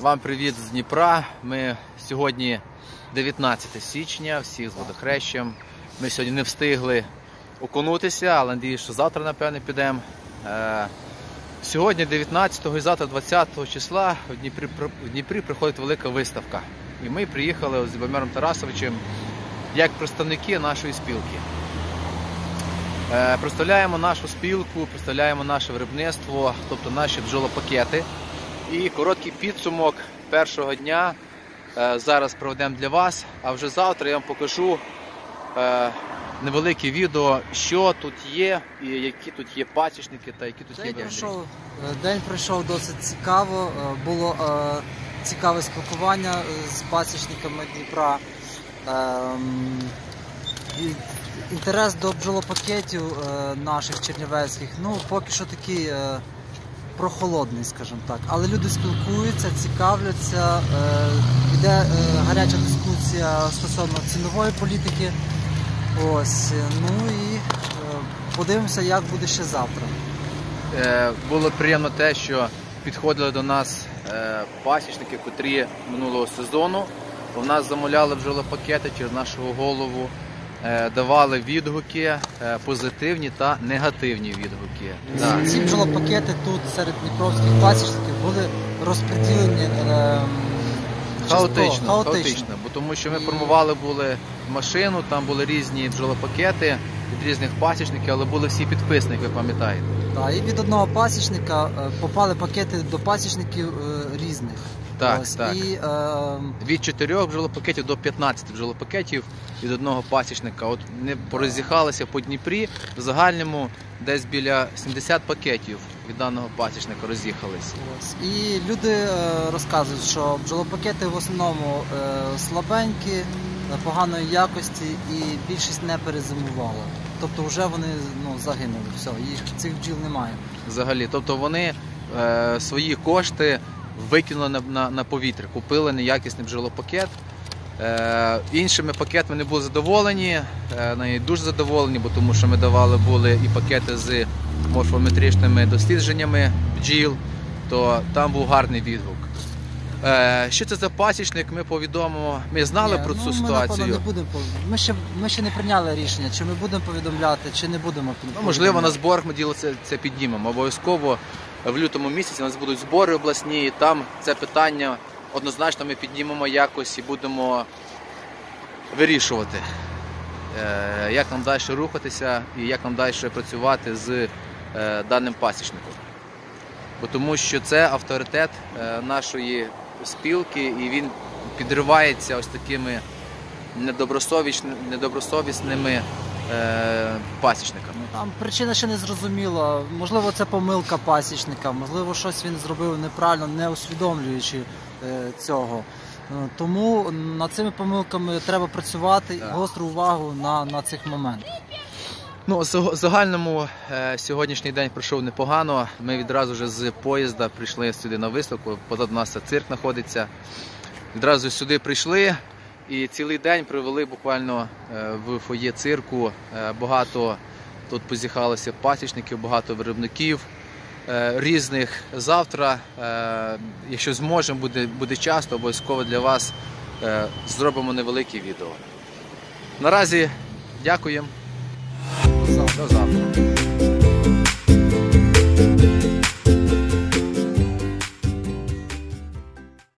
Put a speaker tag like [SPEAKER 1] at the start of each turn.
[SPEAKER 1] Вам привіт з Дніпра. Ми сьогодні 19 січня, всіх з водохрещем. Ми сьогодні не встигли окунутися, але надію, що завтра, напевне, підемо. Е, Сьогодні, 19 і завтра 20 числа, в Дніпрі, в Дніпрі приходить велика виставка. І ми приїхали з Любомиром Тарасовичем як представники нашої спілки. Е, Представляємо нашу спілку, представляємо наше виробництво, тобто наші бджолопакети. І короткий підсумок першого дня е, зараз проведемо для вас. А вже завтра я вам покажу е, невелике відео, що тут є, і які тут є пасічники та які тут є
[SPEAKER 2] День
[SPEAKER 1] дядьки.
[SPEAKER 2] пройшов, е, день пройшов досить цікаво. Було цікаве спілкування з пасічниками Дніпра. Ем, Інтерес до бджолопакетів наших чернівецьких, ну поки що такий прохолодний, скажімо так. Але люди спілкуються, цікавляться, е, йде е, гаряча дискусія стосовно цінової політики. Ось, е, ну і е, подивимося, як буде ще завтра.
[SPEAKER 1] Е, Було приємно те, що підходили до нас е, пасічники, котрі минулого сезону у нас замовляли бджолопакети через нашого голову, е, давали відгуки, е, позитивні та негативні відгуки.
[SPEAKER 2] Ці бджолопакети тут серед дніпровських пасічників були розподілені ем,
[SPEAKER 1] Хаотично, хаотично, бо тому що ми формували були машину, там були різні бджолопакети від різних пасічників, але були всі підписники, ви пам'ятаєте.
[SPEAKER 2] Та, і від одного пасічника е, попали пакети до пасічників е, різних.
[SPEAKER 1] Так,
[SPEAKER 2] Ось,
[SPEAKER 1] так.
[SPEAKER 2] І ем,
[SPEAKER 1] Від 4 бджолопакетів до 15 бджолопакетів від одного пасічника. От не пороз'їхалися по Дніпрі, в загальному десь біля 70 пакетів від даного пасічника роз'їхались.
[SPEAKER 2] ось. І люди е, розказують, що бджолопакети в основному е, слабенькі, е, поганої якості і більшість не перезимувала. Тобто вже вони ну, загинули, все, їх цих бджіл немає.
[SPEAKER 1] Взагалі, тобто вони е, свої кошти викинули на, на, на повітря, купили неякісний бджолопакет. Е, іншими пакетами не були задоволені, е, дуже задоволені, бо тому що ми давали були і пакети з морфометричними дослідженнями бджіл, то там був гарний відгук. Е, що це за пасічник? Ми повідомимо. Ми знали
[SPEAKER 2] Ні,
[SPEAKER 1] про
[SPEAKER 2] ну,
[SPEAKER 1] цю
[SPEAKER 2] ми,
[SPEAKER 1] ситуацію.
[SPEAKER 2] Напевно, не будемо ми ще ми ще не прийняли рішення, чи ми будемо повідомляти, чи не будемо
[SPEAKER 1] Ну, можливо, на зборах ми діло це, це піднімемо. Обов'язково в лютому місяці у нас будуть збори обласні, і там це питання однозначно ми піднімемо якось і будемо вирішувати, е, як нам далі рухатися і як нам далі працювати з е, даним пасічником. Бо тому що це авторитет е, нашої спілки, і він підривається ось такими недобросовісними, недобросовісними е, пасічниками.
[SPEAKER 2] Ну, Там причина ще не зрозуміла. Можливо, це помилка пасічника, можливо, щось він зробив неправильно, не усвідомлюючи е, цього. Е, Тому над цими помилками треба працювати і гостру увагу на, на цих моментах.
[SPEAKER 1] Ну, загальному е, сьогоднішній день пройшов непогано. Ми відразу вже з поїзда прийшли сюди на виставку. Позаду нас цирк знаходиться. Відразу сюди прийшли і цілий день провели буквально е, в фоє цирку. Е, Багато тут позіхалося пасічників, багато виробників е, різних. Завтра, якщо зможемо, буде, буде час, то обов'язково для вас зробимо невелике відео. Наразі дякуємо. До завтра.